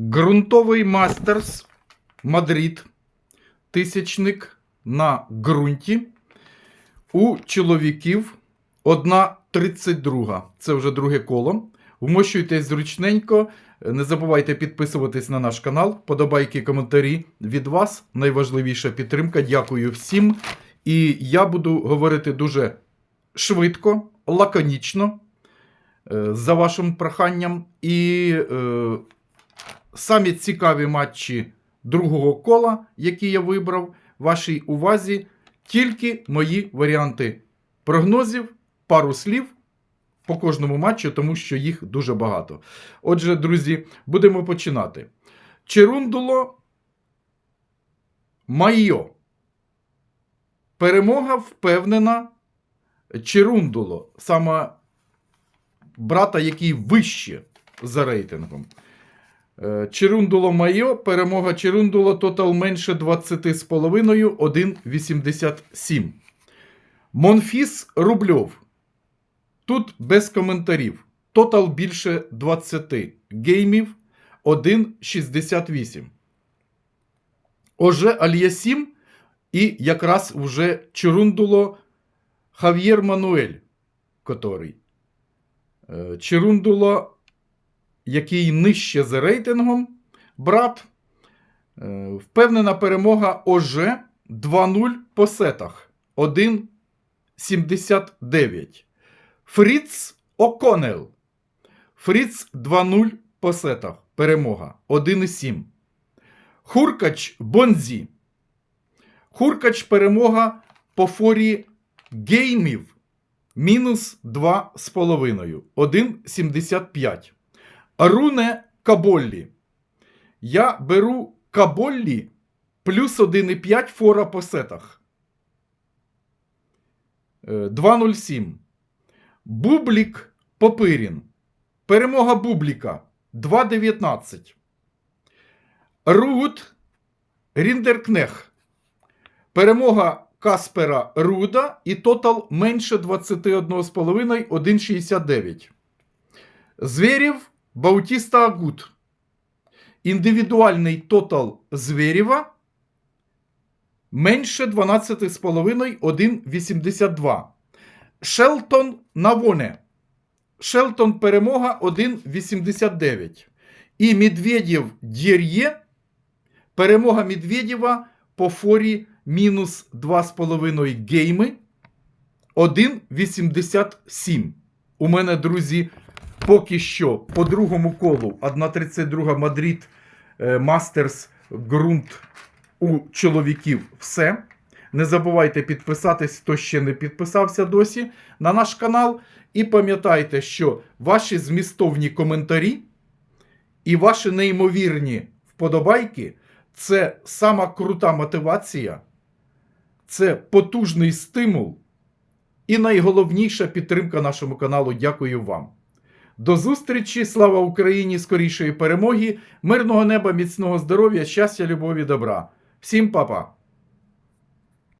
Ґрунтовий мастерс Мадрид. Тисячник на ґрунті. У чоловіків 1,32. Це вже друге коло. Вмощуйтесь зручненько. Не забувайте підписуватись на наш канал. Подобайки, коментарі від вас. Найважливіша підтримка. Дякую всім. І я буду говорити дуже швидко, лаконічно, е, за вашим проханням. І е, самі цікаві матчі другого кола, які я вибрав, вашій увазі тільки мої варіанти прогнозів, пару слів по кожному матчу, тому що їх дуже багато. Отже, друзі, будемо починати. Черундуло Майо. Перемога впевнена. Черундуло, саме брата, який вище за рейтингом. Е, Черундуло Майо, перемога Черундуло, тотал менше 20,5, 1,87. Монфіс Рубльов. Тут без коментарів. Тотал більше 20 геймів 1,68. Оже Альясім і якраз вже Черундуло Хав'єр Мануель, котрий. Е, Черундуло, який нижче за рейтингом, брат. Е, Впевнена перемога ОЖ 2-0 по сетах. 1,79. Фріц О'Коннелл. Фріц 2-0 по сетах. Перемога 1,7. Хуркач Бонзі. Хуркач перемога по форі геймів. Мінус 2,5. 1,75. Руне Каболлі. Я беру Каболлі плюс 1,5 фора по сетах. Е, 2,07. Бублік Попирін. Перемога Бубліка 2,19. Руд Ріндеркнех. Перемога Каспера Руда і тотал менше 21,5 1,69. Звєрів Баутіста Агут. Індивідуальний тотал Звєрєва менше 12,5 1,82. Шелтон Навоне. Шелтон перемога 1,89. І Медведєв Дєр'є. Перемога Медведєва по форі мінус 2,5 гейми 1,87. У мене, друзі, поки що по другому колу 1,32 Мадрид е, Мастерс ґрунт у чоловіків все. Не забувайте підписатись, хто ще не підписався досі на наш канал. І пам'ятайте, що ваші змістовні коментарі і ваші неймовірні вподобайки це сама крута мотивація, це потужний стимул і найголовніша підтримка нашому каналу. Дякую вам. До зустрічі! Слава Україні! Скорішої перемоги! Мирного неба, міцного здоров'я, щастя, любові, добра! Всім па-па!